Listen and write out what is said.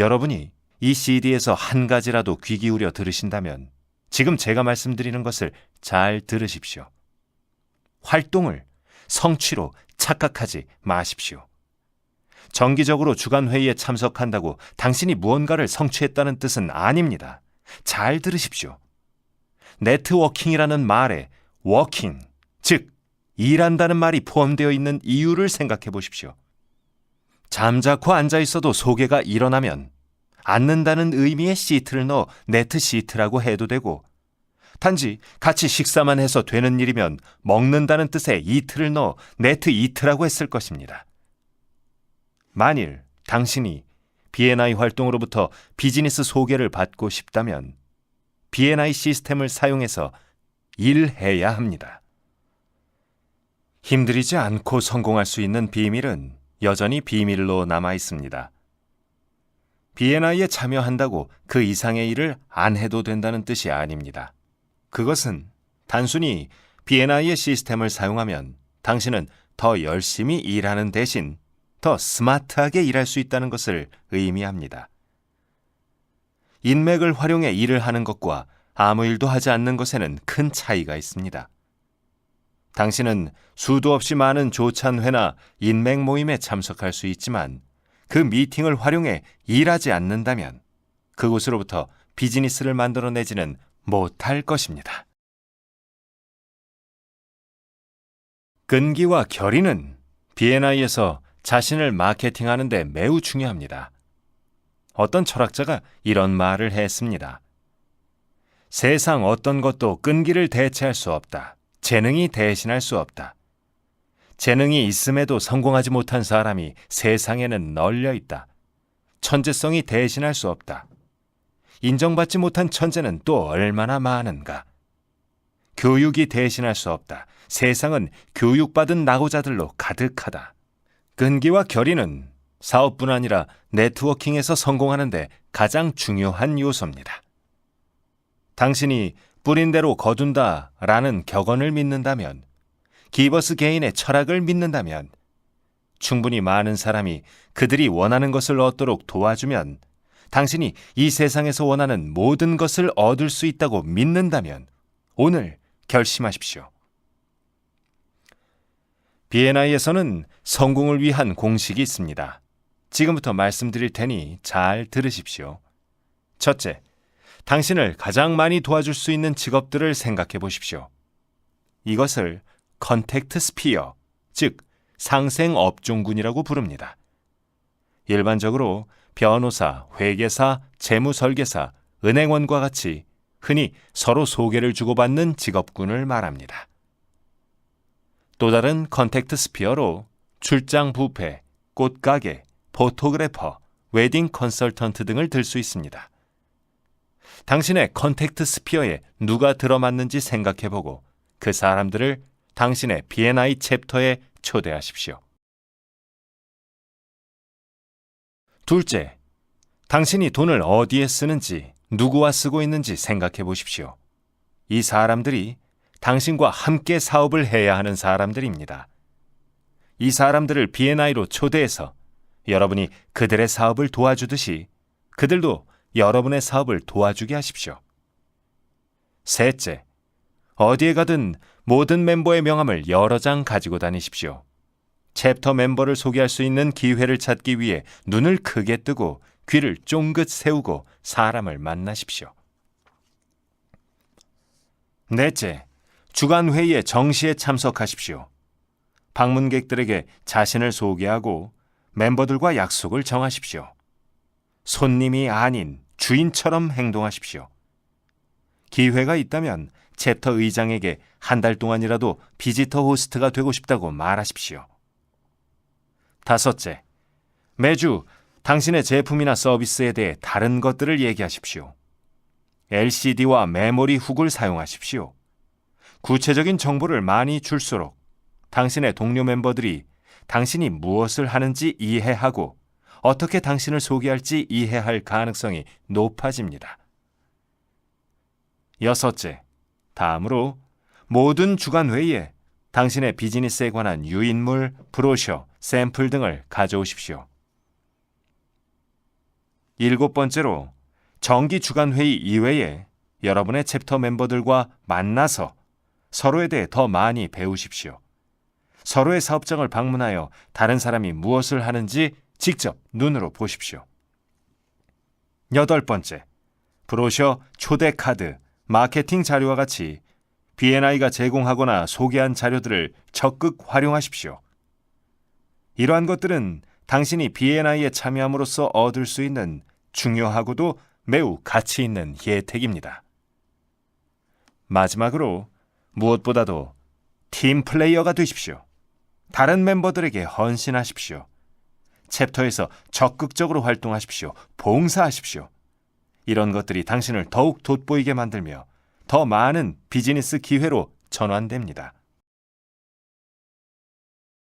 여러분이 이 CD에서 한 가지라도 귀 기울여 들으신다면 지금 제가 말씀드리는 것을 잘 들으십시오. 활동을 성취로 착각하지 마십시오. 정기적으로 주간 회의에 참석한다고 당신이 무언가를 성취했다는 뜻은 아닙니다. 잘 들으십시오. 네트워킹이라는 말에 워킹, 즉 일한다는 말이 포함되어 있는 이유를 생각해 보십시오. 잠자코 앉아 있어도 소개가 일어나면 앉는다는 의미의 시트를 넣어 네트 시트라고 해도 되고 단지 같이 식사만 해서 되는 일이면 먹는다는 뜻의 이트를 넣어 네트 이트라고 했을 것입니다. 만일 당신이 B&I 활동으로부터 비즈니스 소개를 받고 싶다면 B&I 시스템을 사용해서 일해야 합니다. 힘들이지 않고 성공할 수 있는 비밀은 여전히 비밀로 남아 있습니다. B&I에 참여한다고 그 이상의 일을 안 해도 된다는 뜻이 아닙니다. 그것은 단순히 B&I의 시스템을 사용하면 당신은 더 열심히 일하는 대신 더 스마트하게 일할 수 있다는 것을 의미합니다. 인맥을 활용해 일을 하는 것과 아무 일도 하지 않는 것에는 큰 차이가 있습니다. 당신은 수도 없이 많은 조찬회나 인맥 모임에 참석할 수 있지만 그 미팅을 활용해 일하지 않는다면 그곳으로부터 비즈니스를 만들어내지는 못할 것입니다. 끈기와 결의는 B&I에서 자신을 마케팅하는데 매우 중요합니다. 어떤 철학자가 이런 말을 했습니다. 세상 어떤 것도 끈기를 대체할 수 없다. 재능이 대신할 수 없다. 재능이 있음에도 성공하지 못한 사람이 세상에는 널려 있다. 천재성이 대신할 수 없다. 인정받지 못한 천재는 또 얼마나 많은가. 교육이 대신할 수 없다. 세상은 교육받은 낙오자들로 가득하다. 끈기와 결의는 사업뿐 아니라 네트워킹에서 성공하는데 가장 중요한 요소입니다. 당신이 뿌린 대로 거둔다 라는 격언을 믿는다면, 기버스 개인의 철학을 믿는다면, 충분히 많은 사람이 그들이 원하는 것을 얻도록 도와주면, 당신이 이 세상에서 원하는 모든 것을 얻을 수 있다고 믿는다면, 오늘 결심하십시오. B&I에서는 성공을 위한 공식이 있습니다. 지금부터 말씀드릴 테니 잘 들으십시오. 첫째, 당신을 가장 많이 도와줄 수 있는 직업들을 생각해 보십시오. 이것을 컨택트 스피어, 즉 상생 업종군이라고 부릅니다. 일반적으로 변호사, 회계사, 재무설계사, 은행원과 같이 흔히 서로 소개를 주고받는 직업군을 말합니다. 또 다른 컨택트 스피어로 출장 부페, 꽃가게, 포토그래퍼, 웨딩 컨설턴트 등을 들 수 있습니다. 당신의 컨택트 스피어에 누가 들어맞는지 생각해보고 그 사람들을 당신의 B&I 챕터에 초대하십시오. 둘째, 당신이 돈을 어디에 쓰는지, 누구와 쓰고 있는지 생각해 보십시오. 이 사람들이 당신과 함께 사업을 해야 하는 사람들입니다. 이 사람들을 B&I로 초대해서 여러분이 그들의 사업을 도와주듯이 그들도 여러분의 사업을 도와주게 하십시오. 셋째, 어디에 가든 모든 멤버의 명함을 여러 장 가지고 다니십시오. 챕터 멤버를 소개할 수 있는 기회를 찾기 위해 눈을 크게 뜨고 귀를 쫑긋 세우고 사람을 만나십시오. 넷째, 주간 회의에 정시에 참석하십시오. 방문객들에게 자신을 소개하고 멤버들과 약속을 정하십시오. 손님이 아닌 주인처럼 행동하십시오. 기회가 있다면 챕터 의장에게 한 달 동안이라도 비지터 호스트가 되고 싶다고 말하십시오. 다섯째, 매주 당신의 제품이나 서비스에 대해 다른 것들을 얘기하십시오. LCD와 메모리 훅을 사용하십시오. 구체적인 정보를 많이 줄수록 당신의 동료 멤버들이 당신이 무엇을 하는지 이해하고 어떻게 당신을 소개할지 이해할 가능성이 높아집니다. 여섯째, 다음으로 모든 주간 회의에 당신의 비즈니스에 관한 유인물, 브로셔, 샘플 등을 가져오십시오. 일곱 번째로 정기 주간 회의 이외에 여러분의 챕터 멤버들과 만나서 서로에 대해 더 많이 배우십시오. 서로의 사업장을 방문하여 다른 사람이 무엇을 하는지 직접 눈으로 보십시오. 여덟 번째, 브로셔, 초대 카드, 마케팅 자료와 같이 B&I가 제공하거나 소개한 자료들을 적극 활용하십시오. 이러한 것들은 당신이 B&I에 참여함으로써 얻을 수 있는 중요하고도 매우 가치 있는 혜택입니다. 마지막으로 무엇보다도 팀 플레이어가 되십시오. 다른 멤버들에게 헌신하십시오. 챕터에서 적극적으로 활동하십시오. 봉사하십시오. 이런 것들이 당신을 더욱 돋보이게 만들며 더 많은 비즈니스 기회로 전환됩니다.